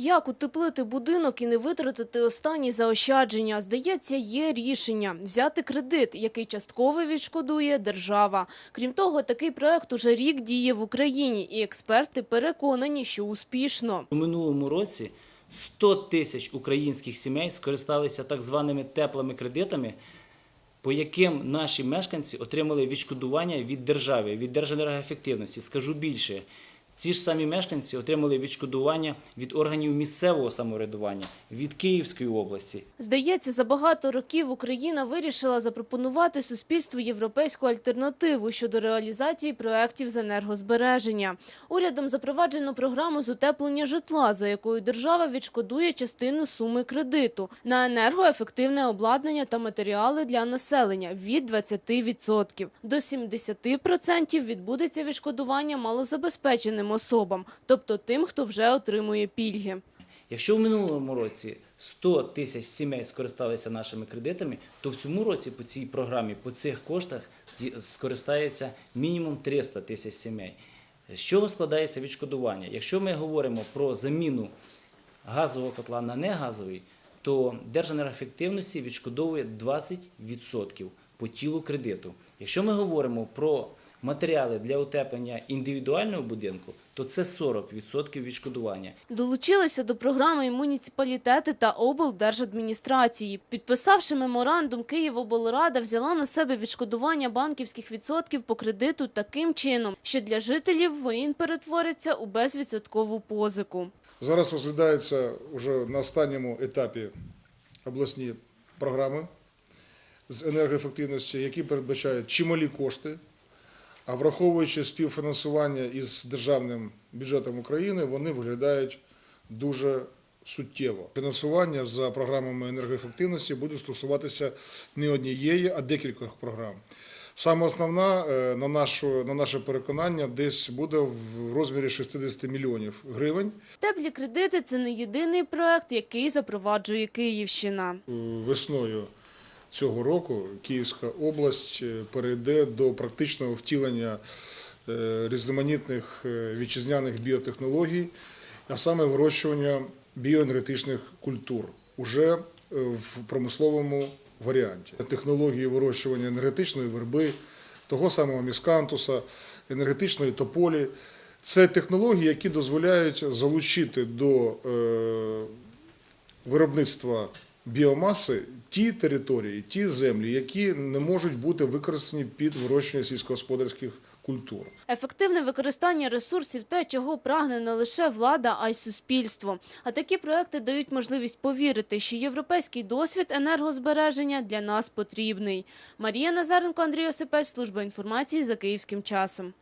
Як утеплити будинок і не витратити останні заощадження? Здається, є рішення – взяти кредит, який частково відшкодує держава. Крім того, такий проект уже рік діє в Україні, і експерти переконані, що успішно. У минулому році 100 тисяч українських сімей скористалися так званими теплими кредитами, по яким наші мешканці отримали відшкодування від держави, від Держенергоефективності. Скажу більше, ці ж самі мешканці отримали відшкодування від органів місцевого самоврядування, від Київської області. Здається, за багато років Україна вирішила запропонувати суспільству європейську альтернативу щодо реалізації проєктів з енергозбереження. Урядом запроваджено програму з утеплення житла, за якою держава відшкодує частину суми кредиту на енергоефективне обладнання та матеріали для населення від 20%. До 70% відбудеться відшкодування малозабезпеченим особам, тобто тим, хто вже отримує пільги. Якщо в минулому році 100 тисяч сімей скористалися нашими кредитами, то в цьому році по цій програмі, по цих коштах скористається мінімум 300 тисяч сімей. З чого складається відшкодування? Якщо ми говоримо про заміну газового котла на негазовий, то Держенергоефективності відшкодовує 20% по тілу кредиту. Якщо ми говоримо про матеріали для утеплення індивідуального будинку, то це 40% відшкодування. Долучилися до програми і муніципалітети та облдержадміністрації. Підписавши меморандум, Київоблрада взяла на себе відшкодування банківських відсотків по кредиту таким чином, що для жителів воїн перетвориться у безвідсоткову позику. Зараз розглядається вже на останньому етапі обласні програми з енергоефективності, які передбачають чималі кошти. А враховуючи співфінансування із державним бюджетом України, вони виглядають дуже суттєво. Фінансування за програмами енергоефективності буде стосуватися не однієї, а декількох програм. Саме основна, е, на, нашу, на наше переконання, десь буде в розмірі 60 мільйонів гривень. Теплі кредити – це не єдиний проект, який запроваджує Київщина. Весною цього року Київська область е, перейде до практичного втілення е, різноманітних е, вітчизняних біотехнологій, а саме вирощування біоенергетичних культур уже в промисловому варіанті. Технології вирощування енергетичної верби, того самого міскантуса, енергетичної тополі. Це технології, які дозволяють залучити до виробництва біомаси ті території, ті землі, які не можуть бути використані під вирощування сільськогосподарських культур. Ефективне використання ресурсів – те, чого прагне не лише влада, а й суспільство. А такі проекти дають можливість повірити, що європейський досвід енергозбереження для нас потрібний. Марія Назаренко, Андрій Осипець, Служба інформації за Київським часом.